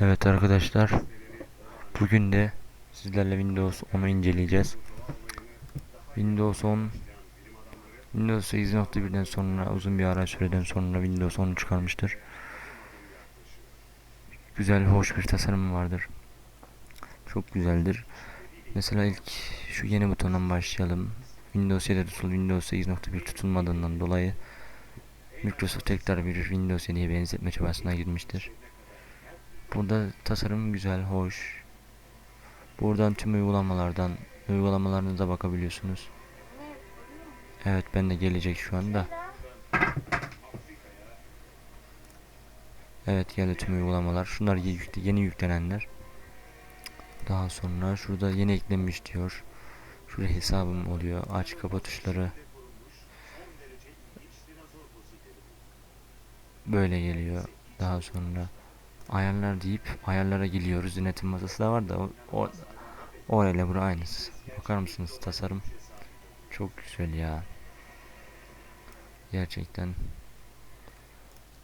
Evet arkadaşlar. Bugün de sizlerle Windows 10'u inceleyeceğiz. Windows 10 Windows 8.1'den sonra uzun bir ara süreden sonra Windows 10'u çıkarmıştır. Güzel, hoş bir tasarım vardır. Çok güzeldir. Mesela ilk şu yeni butondan başlayalım. Windows 7 tutul, Windows 8.1 tutulmadığından dolayı Microsoft tekrar bir Windows 7'ye benzetme çabasına girmiştir. Burada tasarım güzel, hoş. Buradan tüm uygulamalardan uygulamalarınıza bakabiliyorsunuz. Evet ben de gelecek şu anda. Evet geldi tüm uygulamalar. Şunlar yeni yüklenenler. Daha sonra şurada yeni eklenmiş diyor. Şurada hesabım oluyor. Aç kapa tuşları. Böyle geliyor. Daha sonra ayarlar deyip ayarlara geliyoruz. Yönetim masası da var da o, o orayla bura aynısı. Bakar mısınız tasarım? Çok güzel ya. Gerçekten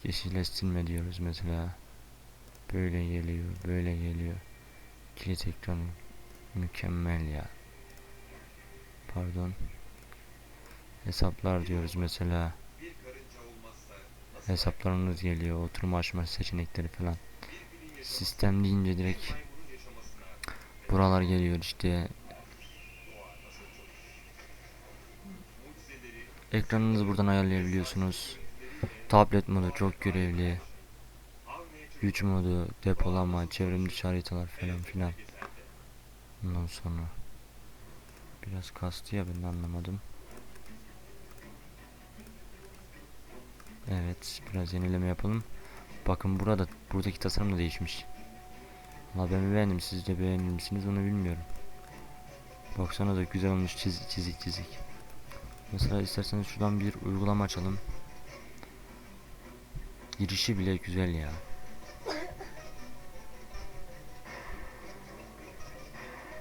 yeşilleştirme diyoruz mesela. Böyle geliyor, böyle geliyor. Kilit ekranı mükemmel ya. Pardon. Hesaplar diyoruz mesela. Hesaplarınız geliyor, oturma açma seçenekleri falan. Sistem deyince direkt buralar geliyor işte. Ekranınızı buradan ayarlayabiliyorsunuz. Tablet modu çok görevli. Güç modu, depolama, çevrim dışı haritalar falan filan. Ondan sonra biraz kastı ya ben anlamadım. Evet, biraz yenileme yapalım. Bakın burada buradaki tasarım da değişmiş. Valla ben beğendim, siz de beğenir misiniz onu bilmiyorum. Baksana da güzel olmuş çiz, çizik çizik. Mesela isterseniz şuradan bir uygulama açalım. Girişi bile güzel ya.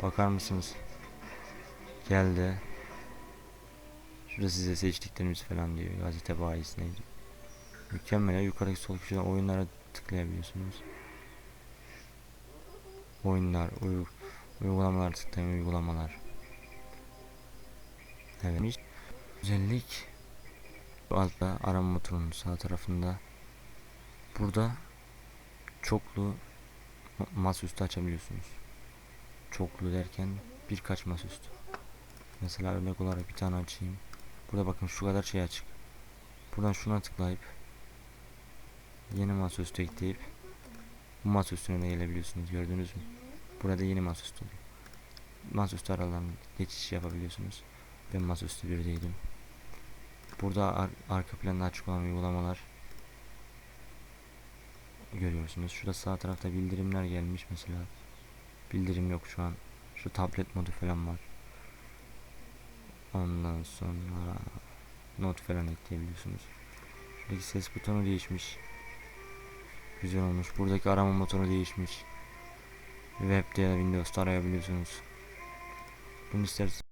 Bakar mısınız? Geldi. Şurada size seçtiklerimiz falan diyor. Gazete bayisine diyor. Mükemmel ya. Yukarıdaki sol köşeden oyunlara tıklayabiliyorsunuz. Oyunlar, uy uygulamalar tıklayın uygulamalar. Evet. Özellik altta arama motorunun sağ tarafında. Burada çoklu ma- masaüstü açabiliyorsunuz. Çoklu derken birkaç masaüstü. Mesela örnek olarak bir tane açayım. Burada bakın şu kadar şey açık. Buradan şuna tıklayıp yeni masaüstü ekleyip bu masaüstüne de gelebiliyorsunuz. Gördünüz mü? Burada yeni masaüstü oluyor. Masaüstü aralarında geçiş yapabiliyorsunuz. Ben masaüstü birdeydim. Burada ar arka planda açık olan uygulamalar görüyorsunuz. Şurada sağ tarafta bildirimler gelmiş mesela. Bildirim yok şu an. Şu tablet modu falan var. Ondan sonra not falan ekleyebiliyorsunuz. Şuradaki ses butonu değişmiş. Güzel olmuş. Buradaki arama motoru değişmiş. Web'de ya da Windows'ta arayabiliyorsunuz. Bunu isterseniz